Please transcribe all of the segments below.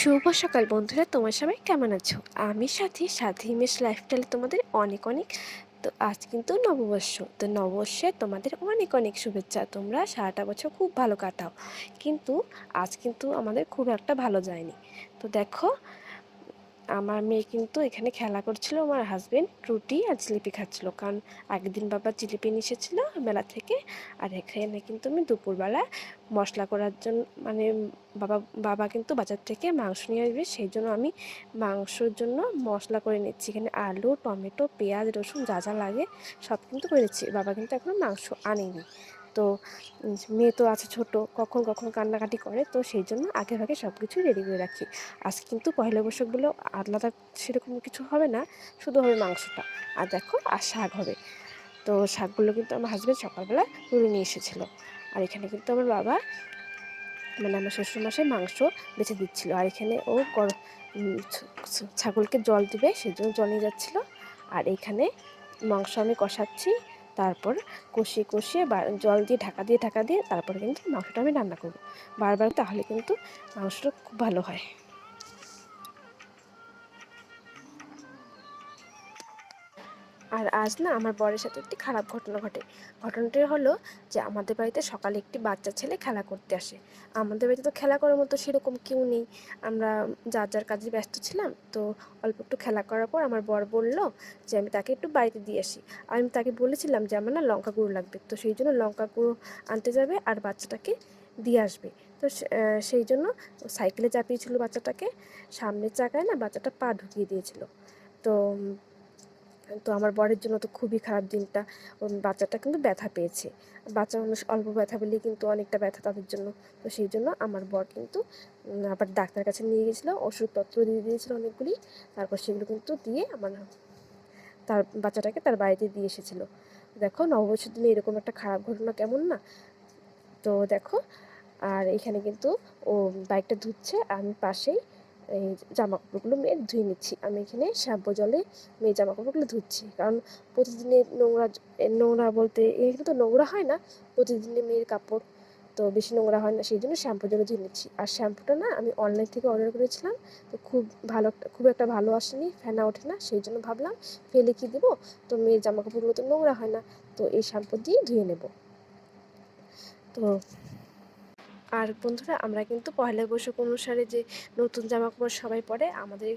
শুভ সকাল বন্ধুরা, তোমার সবাই কেমন আছো? আমি সাথী সাথী মিস লাইফস্টাইলে তোমাদের অনেক অনেক, তো আজ কিন্তু নববর্ষ, তো নববর্ষে তোমাদের অনেক অনেক শুভেচ্ছা। তোমরা সারাটা বছর খুব ভালো কাটাও, কিন্তু আজ কিন্তু আমাদের খুব একটা ভালো যায়নি। তো দেখো আমার মেয়ে কিন্তু এখানে খেলা করছিল, আমার হাজবেন্ড রুটি আর জিলিপি খাচ্ছিল। কারণ আগের দিন বাবা জিলিপি নিয়ে মেলা থেকে, আর এখানে কিন্তু আমি দুপুরবেলা মশলা করার জন্য মানে বাবা বাবা কিন্তু বাজার থেকে মাংস নিয়ে আসবে, সেই জন্য আমি মাংসর জন্য মশলা করে নিচ্ছি। এখানে আলু, টমেটো, পেঁয়াজ, রসুন যা যা লাগে সব কিন্তু করেছি বাবা কিন্তু এখনও মাংস আনেনি। তো মেয়ে তো আছে ছোট, কখন কখন কান্নাকাটি করে, তো সেই জন্য আগে ভাগে সব কিছু রেডি করে রাখি। আজ কিন্তু পয়লা বৈশাখগুলো আলাদা সেরকম কিছু হবে না, শুধু হবে মাংসটা। আর দেখো, আর শাক হবে। তো শাকগুলো কিন্তু আমার হাজব্যান্ড সকালবেলা তুলে নিয়ে এসেছিল। আর এখানে কিন্তু আমার বাবা মানে আমার শ্বশুরমশাই মাংস বেছে দিচ্ছিল। আর এখানে ও ছাগলকে জল দিবে, সেজন্য জল নিয়ে যাচ্ছিল। আর এখানে মাংস আমি কষাচ্ছি। তারপর কষিয়ে কষিয়ে জল দিয়ে ঢাকা দিয়ে ঢাকা দিয়ে তারপরে কিন্তু মাংসটা আমি রান্না করব। বারবার তাহলে কিন্তু মাংসটা খুব ভালো হয়। আর আজ না আমার বরের সাথে একটি খারাপ ঘটনা ঘটে। ঘটনাটি হলো যে আমাদের বাড়িতে সকালে একটি বাচ্চা ছেলে খেলা করতে আসে। আমাদের বাড়িতে তো খেলা করার মতো সেরকম কেউ নেই। আমরা যার যার কাজে ব্যস্ত ছিলাম, তো অল্প একটু খেলা করার পর আমার বর বলল যে আমি তাকে একটু বাড়িতে দিয়ে আসি। আমি তাকে বলেছিলাম যে আমার না লঙ্কা গুঁড়ো লাগবে, তো সেই জন্য লঙ্কা গুঁড়ো আনতে যাবে আর বাচ্চাটাকে দিয়ে আসবে। তো সেই জন্য সাইকেলে চাপিয়েছিল বাচ্চাটাকে, সামনের চাকায় না বাচ্চাটা পা ঢুকিয়ে দিয়েছিল। তো তো আমার বরের জন্য তো খুবই খারাপ দিনটা। বাচ্চাটা কিন্তু ব্যথা পেয়েছে। বাচ্চা মানুষ অল্প ব্যথা পেলেই কিন্তু অনেকটা ব্যথা তাদের জন্য। তো সেই জন্য আমার বর কিন্তু আবার ডাক্তার কাছে নিয়ে গেছিল, ওষুধপত্র দিয়ে দিয়েছিলো অনেকগুলি। তারপর সেগুলো কিন্তু দিয়ে আমার তার বাচ্চাটাকে তার বাড়িতে দিয়ে এসেছিল। দেখো, নববর্ষের দিনে এরকম একটা খারাপ ঘটনা কেমন না? তো দেখো, আর এখানে কিন্তু ও বাইকটা ধুচ্ছে, আমি পাশেই এই জামা কাপড়গুলো মেয়ের ধুয়ে নিচ্ছি। আমি এখানে শ্যাম্পু জলে মেয়ের জামা কাপড়গুলো ধুচ্ছি। কারণ প্রতিদিনের নোংরা নোংরা বলতে এখানে তো নোংরা হয় না প্রতিদিনের মেয়ের কাপড় তো বেশি নোংরা হয় না সেই জন্য শ্যাম্পু জলে ধুয়ে নিচ্ছি। আর শ্যাম্পুটা না আমি অনলাইন থেকে অর্ডার করেছিলাম, তো খুব ভালো খুব একটা ভালো আসেনি, ফেনা ওঠে না সেই জন্য ভাবলাম ফেলে কি দেবো? তো মেয়ের জামা কাপড়গুলো তো নোংরা হয় না, তো এই শ্যাম্পু দিয়ে ধুয়ে নেব। তো আর বন্ধুরা, আমরা কিন্তু পয়লা বৈশাখ অনুসারে যে নতুন জামা কাপড় সবাই পরে, আমাদের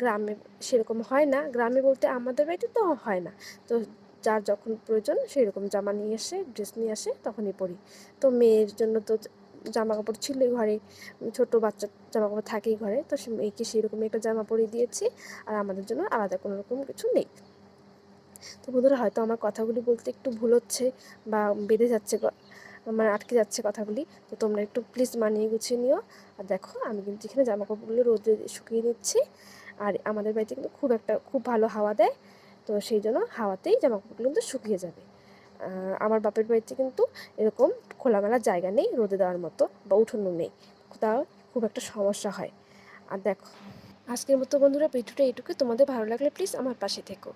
গ্রামে সেরকম হয় না। গ্রামে বলতে আমাদের বাড়িতে তো হয় না। তো যার যখন প্রয়োজন সেই রকম জামা নিয়ে আসে ড্রেস নিয়ে আসে, তখনই পরি। তো মেয়ের জন্য তো জামা কাপড় ছিল ঘরে, ছোট বাচ্চার জামা কাপড় থাকেই ঘরে, তো সে মেয়েকে সেরকমই একটা জামা পরিয়ে দিয়েছি। আর আমাদের জন্য আলাদা কোনো রকম কিছু নেই। তো বন্ধুরা, হয়তো আমার কথাগুলি বলতে একটু ভুল হচ্ছে বা বেঁধে যাচ্ছে মানে আটকে যাচ্ছে কথাগুলি। তো তোমরা একটু প্লিজ মানিয়ে গুছিয়ে নিও। আর দেখো, আমি কিন্তু এখানে জামা কাপড়গুলো রোদে শুকিয়ে নিচ্ছি। আর আমাদের বাড়িতে কিন্তু খুব একটা, খুব ভালো হাওয়া দেয়। তো সেই জন্য হাওয়াতেই জামা কাপড়গুলো কিন্তু শুকিয়ে যাবে। আমার বাপের বাড়িতে কিন্তু এরকম খোলামেলা জায়গা নেই রোদে দেওয়ার মতো বা উঠোনো নেই। তাও খুব একটা সমস্যা হয়। আর দেখো, আজকের মতো বন্ধুরা ভিডিওটা এইটুকু তোমাদের ভালো লাগলে প্লিজ আমার পাশে থেকো।